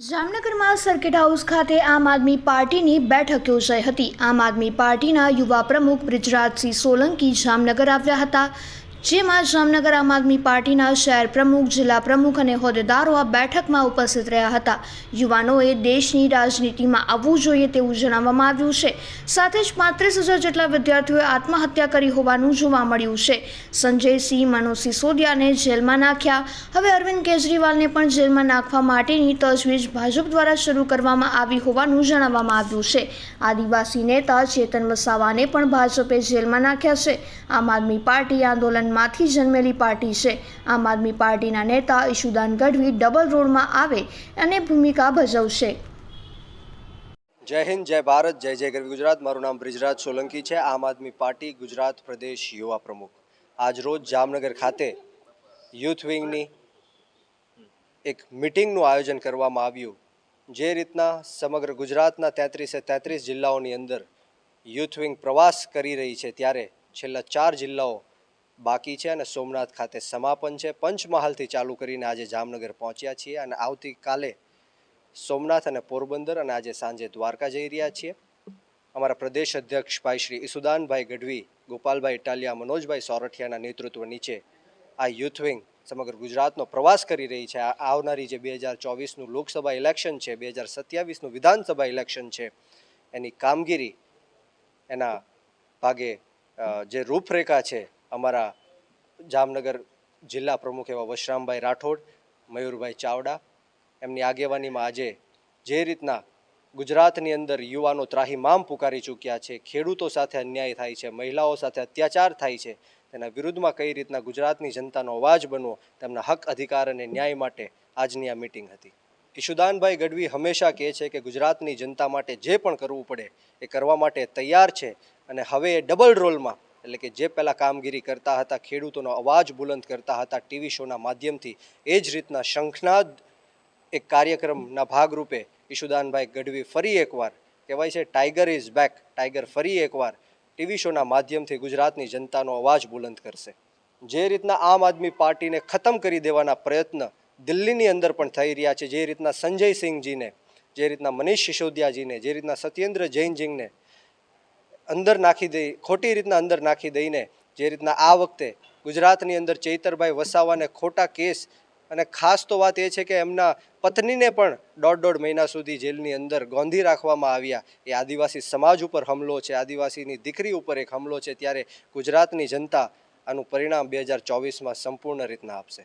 જામનગરમાં circuit house ખાતે આમ આદમી પાર્ટીની બેઠક યોજાઈ હતી. આમ આદમી પાર્ટીના યુવા પ્રમુખ બ્રિજરાજસિંહ સોલંકી જામનગર આવ્યા હતા. જેમાં જામનગર આમ આદમી પાર્ટીના શહેર પ્રમુખ, જિલ્લા પ્રમુખ અને હોદ્દેદારો આ બેઠકમાં ઉપસ્થિત રહ્યા હતા. યુવાનોએ દેશની રાજનીતિમાં આવવું જોઈએ તેવું જણાવવામાં આવ્યું છે. સાથે જ પાંત્રીસ હજાર જેટલા વિદ્યાર્થીઓએ આત્મહત્યા કરી હોવાનું જોવા મળ્યું છે. સંજયસિંહ મનોજ સિસોદિયાને જેલમાં નાખ્યા. હવે અરવિંદ કેજરીવાલને પણ જેલમાં નાખવા માટેની તજવીજ ભાજપ દ્વારા શરૂ કરવામાં આવી હોવાનું જણાવવામાં આવ્યું છે. આદિવાસી નેતા ચેતન વસાવાને પણ ભાજપે જેલમાં નાખ્યા છે. આમ આદમી પાર્ટી આંદોલનમાંથી જન્મેલી પાર્ટી છે. આમ આદમી પાર્ટીના નેતા ઈશુદાન ગઢવી ડબલ રોડમાં આવે અને ભૂમિકા ભજવશે. જય હિન્દ, જય ભારત, જય જય ગરવી ગુજરાત. મારું નામ બ્રિજરાજ સોલંકી છે. આમ આદમી પાર્ટી ગુજરાત પ્રદેશ યુવા પ્રમુખ. આજરોજ જામનગર ખાતે યુથ વિંગની એક મિટિંગનું આયોજન કરવામાં આવ્યું. જે રીતના સમગ્ર ગુજરાતના તેત્રીસે તેત્રીસ જિલ્લાઓની અંદર યુથ વિંગ પ્રવાસ કરી રહી છે, ત્યારે છેલ્લા ચાર જિલ્લાઓ બાકી છે અને સોમનાથ ખાતે સમાપન છે. પંચમહાલથી ચાલુ કરીને આજે જામનગર પહોંચ્યા છીએ અને આવતીકાલે સોમનાથ અને પોરબંદર અને આજે સાંજે દ્વારકા જઈ રહ્યા છીએ. અમારા પ્રદેશ અધ્યક્ષ ભાઈ શ્રી ઈસુદાનભાઈ ગઢવી, ગોપાલભાઈ ઇટાલિયા મનોજભાઈ સોરઠિયાના નેતૃત્વ નીચે આ યુથ વિંગ સમગ્ર ગુજરાતનો પ્રવાસ કરી રહી છે. આવનારી જે બે હજાર ચોવીસનું લોકસભા ઇલેક્શન છે, બે હજાર સત્યાવીસનું વિધાનસભા ઇલેક્શન છે, એની કામગીરી એના ભાગે જે રૂપરેખા છે અમારા જામનગર જિલ્લા પ્રમુખ એવા વશરામભાઈ રાઠોડ, મયુરભાઈ ચાવડા, એમની આગેવાનીમાં આજે જે રીતના ગુજરાતની અંદર યુવાનો ત્રાહીમામ પુકારી ચૂક્યા છે, ખેડૂતો સાથે અન્યાય થાય છે, મહિલાઓ સાથે અત્યાચાર થાય છે, તેના વિરુદ્ધમાં કઈ રીતના ગુજરાતની જનતાનો અવાજ બનવો, તેમના હક, અધિકાર અને ન્યાય માટે આજની આ મિટિંગ હતી. ઈશુદાનભાઈ ગઢવી હંમેશા કહે છે કે ગુજરાતની જનતા માટે જે પણ કરવું પડે એ કરવા માટે તૈયાર છે અને હવે એ ડબલ રોલમાં એટલે કે જે પહેલાં કામગીરી કરતા હતા, ખેડૂતોનો અવાજ બુલંદ કરતા હતા ટીવી શોના માધ્યમથી, એ જ રીતના શંખનાદ એક કાર્યક્રમના ભાગરૂપે ઈશુદાનભાઈ ગઢવી ફરી એકવાર કહેવાય છે ટાઈગર ઇઝ બેક ટાઈગર ફરી એકવાર ટીવી શોના માધ્યમથી ગુજરાતની જનતાનો અવાજ બુલંદ કરશે. જે રીતના આમ આદમી પાર્ટીને ખતમ કરી દેવાના પ્રયત્ન દિલ્હીની અંદર પણ થઈ રહ્યા છે, જે રીતના સંજય સિંહજીને, જે રીતના મનીષ સિસોદિયાજીને, જે રીતના સત્યેન્દ્ર જૈનજીને અંદર નાખી દઈ, ખોટી રીતના અંદર નાખી દઈને જે રીતના આ વખતે ગુજરાતની અંદર ચૈતરભાઈ વસાવાને ખોટા કેસ અને ખાસ તો વાત એ છે કે એમના પત્નીને પણ દોઢ દોઢ મહિના સુધી જેલની અંદર ગોંધી રાખવામાં આવ્યા. એ આદિવાસી સમાજ ઉપર હમલો છે, આદિવાસીની દીકરી ઉપર એક હમલો છે, ત્યારે ગુજરાતની જનતા આનું પરિણામ બે હજાર ચોવીસમાં સંપૂર્ણ રીતના આપશે.